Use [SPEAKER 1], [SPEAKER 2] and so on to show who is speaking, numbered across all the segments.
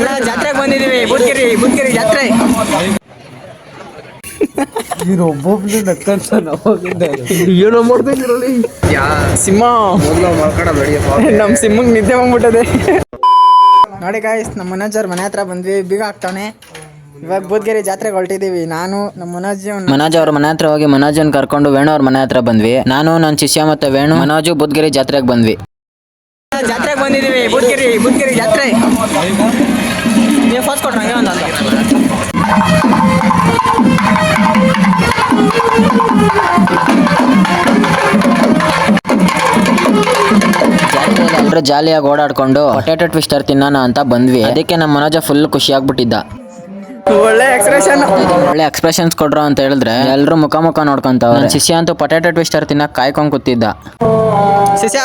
[SPEAKER 1] ಎಲ್ಲ ಜಾತ್ರೆಗೆ ಬಂದಿದ್ದೀವಿ. ಬುದ್ಗಿರಿ ಬುದ್ಗಿರಿ ಜಾತ್ರೆ.
[SPEAKER 2] ನಕ್ಕಂತ
[SPEAKER 1] ಏನೋ ಯಾ ಸಿಂಹ. ನಮ್ಮ ಸಿಂಹಂಗೆ ನಿದ್ದೆ ಬಂದ್ಬಿಟ್ಟದೆ. ನೋಡಿ ಗಾಯ್ಸ್ ನಮ್ಮ ಮನೋಜರ್ ಮನೆ ಹತ್ರ ಬಂದ್ವಿ. ಬೀಗ ಹಾಕ್ತಾನೆ ಇವಾಗ ಬೂದ್ಗೆರೆ ಜಾತ್ರೆಗೆ ಹೊರಟಿದೀವಿ. ನಾನು ನಮ್ಮ ಮನೋಜ್
[SPEAKER 3] ಮನೋಜ್ ಅವ್ರ ಮನೆ ಹತ್ರ ಹೋಗಿ ಮನೋಜನ್ ಕರ್ಕೊಂಡು ವೇಣು ಅವ್ರ ಮನೆ ಹತ್ರ ಬಂದ್ವಿ. ನಾನು ನನ್ನ ಶಿಷ್ಯ ಮತ್ತೆ ವೇಣು ಮನೋಜು ಬುದ್ಗಿರಿ ಜಾತ್ರೆಗೆ ಬಂದ್ವಿ.
[SPEAKER 1] ಜಾತ್ರೆಗೆ ಬಂದಿದೀವಿ. ಬುದ್ಗಿರಿ ಬುದ್ಗಿರಿ ಜಾತ್ರೆ. ನೀವು ಫಸ್ಟ್ ಕೊಟ್ರೆ ಹಂಗೆ ಒಂದು
[SPEAKER 3] ಎಲ್ಲರೂ ಜಾಲಿಯಾಗಿ ಓಡಾಡ್ಕೊಂಡು ಪೊಟ್ಯಾಟೊ ಟ್ವಿಸ್ಟರ್ ತಿನ್ನೋಣ ಅಂತ ಬಂದ್ವಿ. ಅದಕ್ಕೆ ನಮ್ಮ ಮನೋಜ ಫುಲ್ ಖುಷಿ ಆಗ್ಬಿಟ್ಟಿದ್ದ.
[SPEAKER 1] ಒಳ್ಳೆ ಎಕ್ಸ್ಪ್ರೆಷನ್
[SPEAKER 3] ಒಳ್ಳೆ ಎಕ್ಸ್ಪ್ರೆಷನ್ಸ್ ಕೊಡ್ರು ಅಂತ ಹೇಳಿದ್ರೆ ಎಲ್ಲರೂ ಮುಖ ಮುಖ ನೋಡ್ಕೊಂತ ಶಿಷ್ಯ ಅಂತೂ ಪೊಟ್ಯಾಟೊ ಟ್ವಿಸ್ಟರ್ ತಿನ್ನಕ್ ಕಾಯ್ಕೊಂಡ್ ಕೂತಿದ್ದ.
[SPEAKER 1] ಶಿಷ್ಯ.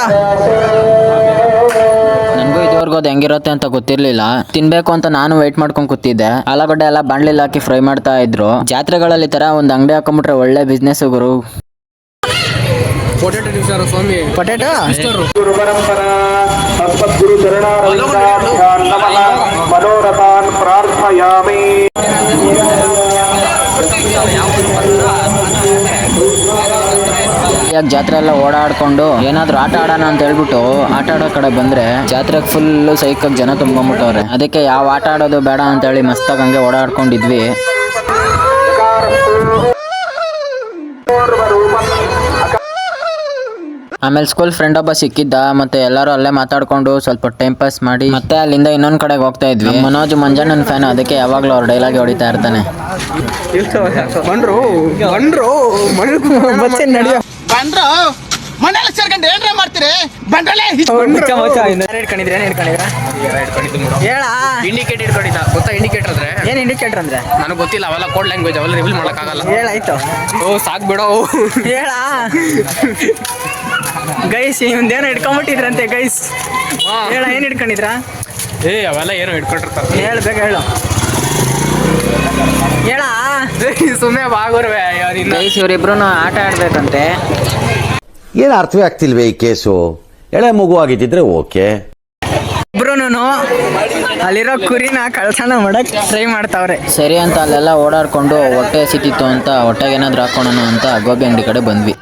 [SPEAKER 3] ನನಗೂ ಇದುವರೆಗೂ ಅದು ಹೆಂಗಿರುತ್ತೆ ಅಂತ ಗೊತ್ತಿರ್ಲಿಲ್ಲ. ತಿನ್ಬೇಕು ಅಂತ ನಾನು ವೈಟ್ ಮಾಡ್ಕೊಂಡ್ ಕೂತಿದ್ದೆ. ಆಲೂಗಡ್ಡೆ ಎಲ್ಲ ಬಾಣ್ಲಿಲ್ ಹಾಕಿ ಫ್ರೈ ಮಾಡ್ತಾ ಇದ್ರು. ಜಾತ್ರೆಗಳಲ್ಲಿ ತರ ಒಂದ್ ಅಂಗಡಿ ಹಾಕೊಂಡ್ಬಿಟ್ರೆ ಒಳ್ಳೆ ಬಿಸ್ನೆಸ್ ಗುರು.
[SPEAKER 1] ಪೊಟ್ಯಾಟೊ
[SPEAKER 4] ಮನೋರಥಾನ್ ಪ್ರಾರ್ಥಯಾಮಿ.
[SPEAKER 3] ಯಾಕೆ ಜಾತ್ರೆ ಎಲ್ಲ ಓಡಾಡ್ಕೊಂಡು ಏನಾದ್ರೂ ಆಟ ಆಡೋಣ ಅಂತ ಹೇಳ್ಬಿಟ್ಟು ಆಟ ಆಡೋ ಕಡೆ ಬಂದ್ರೆ ಜಾತ್ರೆಗೆ ಫುಲ್ ಸೈಕಲ್ ಜನ ತುಂಬಿಟ್ಟವ್ರೆ ಅದಕ್ಕೆ ಯಾವ ಆಟ ಆಡೋದು ಬೇಡ ಅಂತ ಹೇಳಿ ಮಸ್ತಾಗಿ ಹಂಗೆ ಓಡಾಡ್ಕೊಂಡಿದ್ವಿ. ಆಮೇಲೆ ಸ್ಕೂಲ್ ಫ್ರೆಂಡ್ ಒಬ್ಬ ಸಿಕ್ಕಿದ್ದ ಮತ್ತೆ ಎಲ್ಲರೂ ಅಲ್ಲೇ ಮಾತಾಡ್ಕೊಂಡು ಸ್ವಲ್ಪ ಟೈಮ್ ಪಾಸ್ ಮಾಡಿ ಮತ್ತೆ ಅಲ್ಲಿಂದ ಇನ್ನೊಂದ್ ಕಡೆಗೆ ಹೋಗ್ತಾ ಇದ್ವಿ. ಮನೋಜ್ ಮಂಜಣ್ಣನ್ ಫ್ಯಾನ್ ಅದಕ್ಕೆ ಯಾವಾಗ್ಲೂ ಅವ್ರ ಡೈಲಾಗ್ ಹೊಡಿತಾ ಇರ್ತಾನೆ.
[SPEAKER 1] ಬಂದ್ರು. ಬಂದ್ರು ಮತ್ತೆ ನಡೆಯೋ
[SPEAKER 5] ಬಂದ್ರು ಮನೇಲಿ ಸೇರ್ಕೊಂಡು ಏನ್ರ ಮಾಡ್ತೀರಿ ಬಂದ್ರಲ್ಲೇ
[SPEAKER 1] ಹಿಡ್ಕೊಂಡಿದ್ರೆ ಏನ್ ಹಿಡ್ಕೊಂಡಿದ್ರ? ಹೇಳ.
[SPEAKER 6] ಇಂಡಿಕೇಟರ್ ಇಟ್ಕೊಂಡಿದ್ದ ಗೊತ್ತಾ ಇಂಡಿಕೇಟರ್ ಅಂದ್ರೆ?
[SPEAKER 1] ಏನ್ ಇಂಡಿಕೇಟರ್ ಅಂದ್ರೆ?
[SPEAKER 6] ನನಗೆ ಗೊತ್ತಿಲ್ಲ ಅವೆಲ್ಲ ಕೋಡ್ ಲ್ಯಾಂಗ್ವೇಜ್ ಅವೆಲ್ಲ ರಿವೀಲ್ ಮಾಡಕ್ಕಾಗಲ್ಲ.
[SPEAKER 1] ಹೇಳಾಯ್ತು
[SPEAKER 6] ಓ ಸಾಕ್ ಬಿಡೋ.
[SPEAKER 1] ಹೇಳ. ಗೈಸ್ ಇವಂದೇನೋ ಹಿಡ್ಕೊಂಬಿಟ್ಟಿದ್ರಂತೆ ಗೈಸ್ ಹೇಳ ಏನ್ ಹಿಡ್ಕೊಂಡಿದ್ರ?
[SPEAKER 6] ಏ ಅವೆಲ್ಲ ಏನೋ ಇಟ್ಕೊಂಡಿರ್ತಾರೆ
[SPEAKER 1] ಹೇಳ್ಬೇಕು ಹೇಳು. ಹೇಳ?
[SPEAKER 6] ಸುಮ್ಮನೆ ಬಾಗೋರ್ವೆ ಯಾರಿಲ್ಲ
[SPEAKER 3] ಗೈಸ್ ಇವರಿಬ್ರು ಆಟ ಆಡ್ಬೇಕಂತೆ.
[SPEAKER 7] ಏನು ಅರ್ಥವೇ ಆಗ್ತಿಲ್ವೇ ಈ ಕೇಸು? ಎಳೆ ಮಗು ಆಗಿದ್ದಿದ್ರೆ ಓಕೆ.
[SPEAKER 1] ಇಬ್ರುನು ಅಲ್ಲಿರೋ ಕುರಿನ ಕಳ್ಸಣ ಮಾಡಕ್ ಟ್ರೈ ಮಾಡ್ತಾವ್ರೆ.
[SPEAKER 3] ಸರಿ ಅಂತ ಅಲ್ಲೆಲ್ಲ ಓಡಾಡ್ಕೊಂಡು ಹೊಟ್ಟೆ ಸಿಕ್ಕಿತ್ತು ಅಂತ ಹೊಟ್ಟೆಗೆ ಏನಾದ್ರು ಹಾಕೋಣ ಅಂತ ಗೋಬಿ ಅಂಗಡಿ ಕಡೆ ಬಂದ್ವಿ.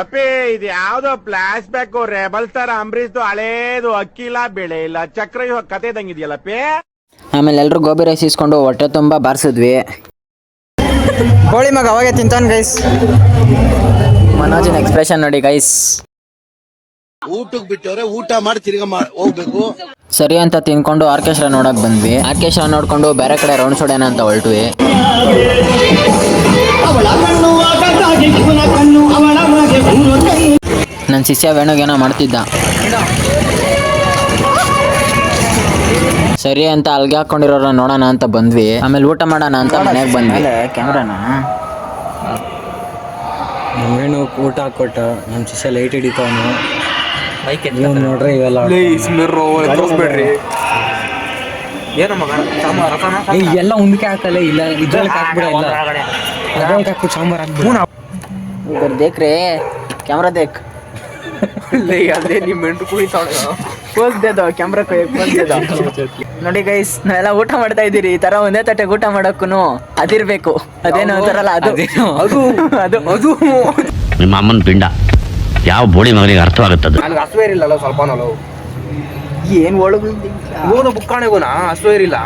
[SPEAKER 4] ಅಪ್ಪಿ ಇದು ಯಾವ್ದೋ ಫ್ಲಾಶ್ ಬ್ಯಾಕ್ ರೆಬಲ್ ತರ ಅಂಬರೀಶ್ ಹಳೇದು ಅಕ್ಕಿಲ್ಲ ಬೆಳೆ ಇಲ್ಲ ಚಕ್ರ ಇವಾಗ ಕತೆ ಇದಂಗಿದ್ಯಲ್ಲಪ್ಪಿ
[SPEAKER 3] ಆಮೇಲೆ ಎಲ್ಲರೂ ಗೋಬಿ ರೈಸ್ ಇಸ್ಕೊಂಡು ಹೊಟ್ಟೆ ತುಂಬ ಬಾರಿಸಿದ್ವಿ.
[SPEAKER 1] ಕೋಳಿ ಮಗ ಅವಾಗೆ ತಿಂತಾನೆ ಗೈಸ್
[SPEAKER 3] ಮನೋಜಿನ ಎಕ್ಸ್ಪ್ರೆಷನ್ ನೋಡಿ ಗೈಸ್
[SPEAKER 5] ಊಟಕ್ಕೆ ಬಿಟ್ಟವ್ರೆ ಊಟ ಮಾಡಿ ತಿರ್ಗಾ ಹೋಗ್ಬೇಕು.
[SPEAKER 3] ಸರಿ ಅಂತ ತಿನ್ಕೊಂಡು ಆರ್ಕೆಸ್ಟ್ರಾ ನೋಡಕ್ ಬಂದ್ವಿ. ಆರ್ಕೆಸ್ಟ್ರಾ ನೋಡ್ಕೊಂಡು ಬೇರೆ ಕಡೆ ರೌಂಡ್ ಸೊಡೇನ ಅಂತ ಹೊರಟ್ವಿ. ನನ್ನ ಶಿಷ್ಯ ವೇಣುಗೇನೋ ಮಾಡ್ತಿದ್ದ. ಸರಿ ಅಂತ ಅಲ್ಗೆ ಹಾಕೊಂಡಿರೋರ ನೋಡೋಣ ಅಂತ ಬಂದ್ವಿ. ಆಮೇಲೆ ಊಟ ಮಾಡೋಣ ಅಂತ ಮನೆಗೆ ಬಂದ್ವಿ. ಕ್ಯಾಮ್ರಾನ?
[SPEAKER 2] ನಮ್ಗೇನು ಊಟ ಹಾಕೊಟ್ಟ ನಮ್ಮ ಚಿಸ ಲೈಟ್ ಹಿಡಿತಾವನು ನೀವು ನೋಡ್ರಿ ಇವೆಲ್ಲ
[SPEAKER 6] ತೋರಿಸ್ಬೇಡ್ರಿ. ಏನೋ ಮಗ?
[SPEAKER 2] ಏ, ಎಲ್ಲ ಮುಂದಕ್ಕೆ ಹಾಕಲ್ಲ ಇಲ್ಲ ಇದ್ರಲ್ಲಿ ಹಾಕ್ಬಿಡ ಇಲ್ಲ. ಅದ್ರೊಳಗೆ ಹಾಕ್ಬಿಟ್ಟು ಸಾಂಬಾರ್ ಹಾಕ್ಬಿಡು.
[SPEAKER 3] ದೇಕ್ರೆ ಕ್ಯಾಮ್ರಾ ದೇಕ್
[SPEAKER 6] ಅದೇ ನಿಮ್ಮ ಮೆಂಟು ಕುಳಿತಾವ
[SPEAKER 1] ಪೋಸ್ ದೇದೋ ಕ್ಯಾಮ್ರಾ ಕೈ ಪೋಸ್ ದೇದೋ ನೋಡಿ ಗೈಸ್ ನಾವೆಲ್ಲ ಊಟ ಮಾಡ್ತಾ ಇದೀರಿ ಈ ತರ ಒಂದೇ ತಟ್ಟೆ ಊಟ ಮಾಡಕ್ಕೂ ಅದಿರ್ಬೇಕು. ಅದೇನೋ ಅಂತಾರಲ್ಲ ಅದು. ಅದು ಅದು. ಅದು.
[SPEAKER 8] ನಿಮ್ಮ ಅಮ್ಮನ ಪಿಂಡ. ಯಾವ ಬೋಳಿ ಮಗನಿಗೆ ಅದು
[SPEAKER 6] ನನಗೆ ಹಸುವೆ ಇರಲಿಲ್ಲ ಸ್ವಲ್ಪ ಏನು
[SPEAKER 1] ಏನ್ ಒಳಗು
[SPEAKER 6] ಇವನು ಬುಕ್ಕಾಣೆಗೋನ? ಹಸುವೆ ಇರಲಿಲ್ಲ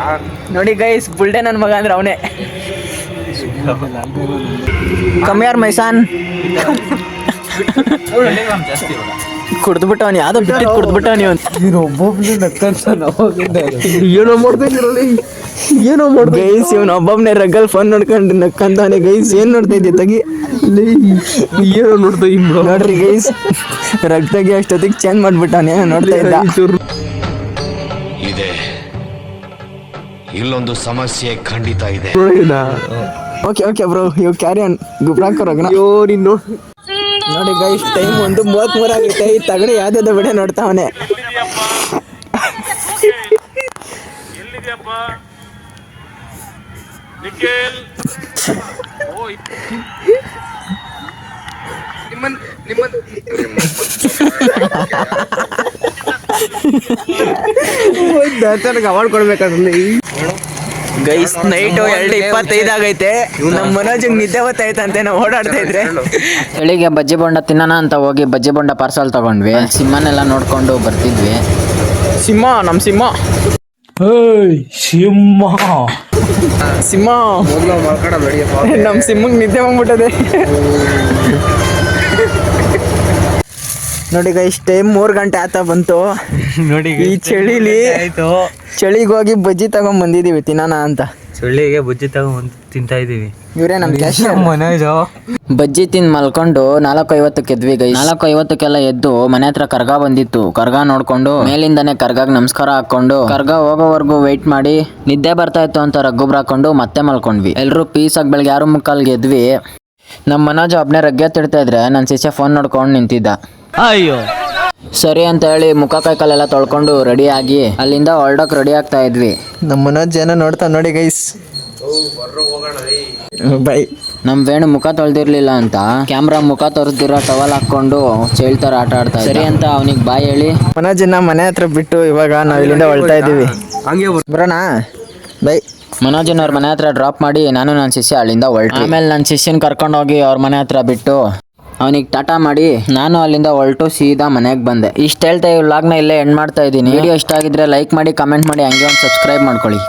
[SPEAKER 1] ನೋಡಿ ಗೈಸ್ ಬುಲ್ಡೆ ನನ್ನ ಮಗ ಅಂದ್ರೆ ಅವನೇ. ಕಮ್ಯಾರ್ ಮೈಸಾನ್? ಕುಡ್ದ್ಬಿಟ್ಟವನ್ ಯಾವ್ದೋ ಬಿಟ್ಟಿದ್ ಕುಡ್ದ್ಬಿಟ್ಟವನಿ
[SPEAKER 2] ಒಬ್ಬೊಬ್ನೇ
[SPEAKER 1] ಏನೋ ಮಾಡ್ತಿದ್ದೀರಲ್ಲಿ ಏನೋ ಮಾಡ್ ಗೈಸ್ ಇವನು ಒಬ್ಬೊಬ್ನೇ ರಗ್ಗಲ್ ಫೋನ್ ನೋಡ್ಕೊಂಡು ನಕ್ಕಂತಾನೆ ಗೈಸ್ ಏನ್ ನೋಡ್ತಾ ಇದ್ದೆ ತಗಿ? ಏನೋ ನೋಡ್ತಾ ನೋಡ್ರಿ ಗೈಸ್ ರಗ್ ತೆಗಿ ಅಷ್ಟೊತ್ತಿಗೆ ಚೇಂಜ್ ಮಾಡ್ಬಿಟ್ಟಾನೆ ನೋಡ್ತಾ ಇದ್ದ.
[SPEAKER 9] ಇದೆ. ಇಲ್ಲೊಂದು ಸಮಸ್ಯೆ ಖಂಡಿತ ಇದೆ.
[SPEAKER 1] ಓಕೆ ಓಕೆ ಬ್ರೋ ಇವ್ ಕ್ಯಾರಿ ಆನ್ ಗುಬ್ರಾಕೋರಗ್ನ ನೋಡಿ ಗೈಸ್ ಟೈಮ್ ಒಂದು ಮೂವತ್ತ್ ಮೂರು ಆಗುತ್ತೆ. ಈ ತಗಡೆ ಯಾವ್ದಾದ್ರು ಬಿಡೆ ನೋಡ್ತಾವನೆ
[SPEAKER 6] ನಿಮ್ಮನ್
[SPEAKER 1] ಅವಾರ್ಡ್ ಕೊಡ್ಬೇಕಾದ್ರೆ ಗೈಸ್ ನೈಟು ಎರಡು ಇಪ್ಪತ್ತೈದು ಆಗೈತೆ. ನಮ್ಮ ಮನೋಜಂಗ್ ನಿದ್ದೆ ಬರ್ತೈತಂತೆ ನಾವು ಓಡಾಡ್ತಾ ಇದ್ರೆ.
[SPEAKER 3] ಬೆಳಿಗ್ಗೆ ಬಜ್ಜಿ ಬೊಂಡ ತಿನ್ನೋಣ ಅಂತ ಹೋಗಿ ಬಜ್ಜಿ ಬೊಂಡ ಪಾರ್ಸಲ್ ತಗೊಂಡ್ವಿ. ಸಿಂಹನೆಲ್ಲ ನೋಡ್ಕೊಂಡು ಬರ್ತಿದ್ವಿ.
[SPEAKER 1] ಸಿಂಹ ನಮ್ಮ ಸಿಂಹ. ಸಿಂಹ.
[SPEAKER 6] ಸಿಂಹ.
[SPEAKER 1] ನಮ್ಮ ಸಿಂಹಂಗ್ ನಿದ್ದೆ ಬಂದ್ಬಿಟ್ಟದೆ. ನೋಡಿ ಗೈಸ್ ಟೈಮ್ ಮೂರು ಗಂಟೆ ಆತ ಬಂತು.
[SPEAKER 2] ನೋಡಿ
[SPEAKER 1] ಈ ಚಳಿಲಿ
[SPEAKER 2] ಆಯ್ತು.
[SPEAKER 1] ಚಳಿಗೆ ಹೋಗಿ ಬಜ್ಜಿ ತಗೊಂಡ್ ಬಂದಿದೀವಿ ತಿನ್ನೋಣ ಅಂತ.
[SPEAKER 2] ಚಳಿಗೆ ಬಜ್ಜಿ ತಗೊಂಡ್ ತಿಂತಾ ಇದೀವಿ.
[SPEAKER 1] ಇವರೇ ನಮ್
[SPEAKER 2] ಮನೋಜು
[SPEAKER 3] ಬಜ್ಜಿ ತಿನ್ ಮಲ್ಕೊಂಡು ನಾಲ್ಕು ಐವತ್ತಕ್ಕೆ ಎದ್ವಿ ಗೈ ನಾಲ್ಕು ಐವತ್ತಕ್ಕೆಲ್ಲ ಎದ್ದು ಮನೆ ಹತ್ರ ಕರ್ಗ ಬಂದಿತ್ತು. ಕರ್ಗ ನೋಡ್ಕೊಂಡು ಮೇಲಿಂದಾನೇ ಕರ್ಗಾಗ್ ನಮಸ್ಕಾರ ಹಾಕೊಂಡು ಕರ್ಗ ಹೋಗೋವರೆಗೂ ವೆಯ್ಟ್ ಮಾಡಿ ನಿದ್ದೆ ಬರ್ತಾ ಇತ್ತು ಅಂತ ರಗ್ಗುಬ್ರ ಹಾಕೊಂಡು ಮತ್ತೆ ಮಲ್ಕೊಂಡ್ವಿ. ಎಲ್ರು ಪೀಸ್ ಆಗಿ ಬೆಳಗ್ಗೆ ಆರು ಮುಕ್ಕಾಲ್ಗೆ ಎದ್ವಿ. ನಮ್ಮ ಮನೋಜ್ ಒಬ್ನೇ ರಗ್ಗೆ ತಿಡ್ತಾ ಇದ್ರೆ ನನ್ನ ಶಿಷ್ಯ ಫೋನ್ ನೋಡ್ಕೊಂಡು ನಿಂತಿದ್ದ.
[SPEAKER 2] ಅಯ್ಯೋ.
[SPEAKER 3] ಸರಿ ಅಂತ ಹೇಳಿ ಮುಖ ಕೈ ಕಾಲೆಲ್ಲ ತೊಳ್ಕೊಂಡು ರೆಡಿ ಆಗಿ ಅಲ್ಲಿಂದ ಹೊರಡಕ್ ರೆಡಿ ಆಗ್ತಾ ಇದ್ವಿ.
[SPEAKER 1] ನಮ್ಮ ಮನೋಜ್ ಏನೋ ನೋಡ್ತಾ ನೋಡಿ ಗೈಸ್ ಬೈ.
[SPEAKER 3] ನಮ್ ವೇಣು ಮುಖ ತೊಳೆದಿರ್ಲಿಲ್ಲ ಅಂತ ಕ್ಯಾಮ್ರಾ ಮುಖ ತೋರಿಸ್ದಿರೋ ಟವಲ್ ಹಾಕೊಂಡು ಚೇಳ್ತಾರ ಆಟ ಆಡ್ತಾ ಸರಿ ಅಂತ ಅವನಿಗೆ ಬಾಯ್ ಹೇಳಿ.
[SPEAKER 1] ಮನೋಜನ್ನ ಮನೆ ಹತ್ರ ಬಿಟ್ಟು ಇವಾಗ ನಾವು ಇಲ್ಲಿಂದ ಹೊಳ್ತಾ ಇದ್ದೀವಿ.
[SPEAKER 6] ಹಂಗೆ ಬರ್
[SPEAKER 1] ಬರೋಣ? ಬೈ.
[SPEAKER 3] ಮನೋಜನ್ ಅವ್ರ ಮನೆ ಹತ್ರ ಡ್ರಾಪ್ ಮಾಡಿ ನಾನು ನನ್ನ ಶಿಷ್ಯ ಅಲ್ಲಿಂದ ಹೊರಟು ಆಮೇಲೆ ನನ್ನ ಶಿಷ್ಯನ ಕರ್ಕೊಂಡು ಹೋಗಿ ಅವ್ರ ಮನೆ ಹತ್ರ ಬಿಟ್ಟು ಅವನಿಗೆ ಟಾಟಾ ಮಾಡಿ ನಾನು ಅಲ್ಲಿಂದ ಹೊರಟು ಸೀದಾ ಮನೆಗೆ ಬಂದೆ. ಇಷ್ಟು ಹೇಳ್ತಾ ಈ ವ್ಲಾಗ್ನ ಇಲ್ಲೇ ಎಂಡ್ ಮಾಡ್ತಾ ಇದ್ದೀನಿ. ವಿಡಿಯೋ ಇಷ್ಟ ಆಗಿದ್ರೆ ಲೈಕ್ ಮಾಡಿ ಕಮೆಂಟ್ ಮಾಡಿ ಹಂಗೆ ಒಂದು ಸಬ್ಸ್ಕ್ರೈಬ್ ಮಾಡ್ಕೊಳ್ಳಿ.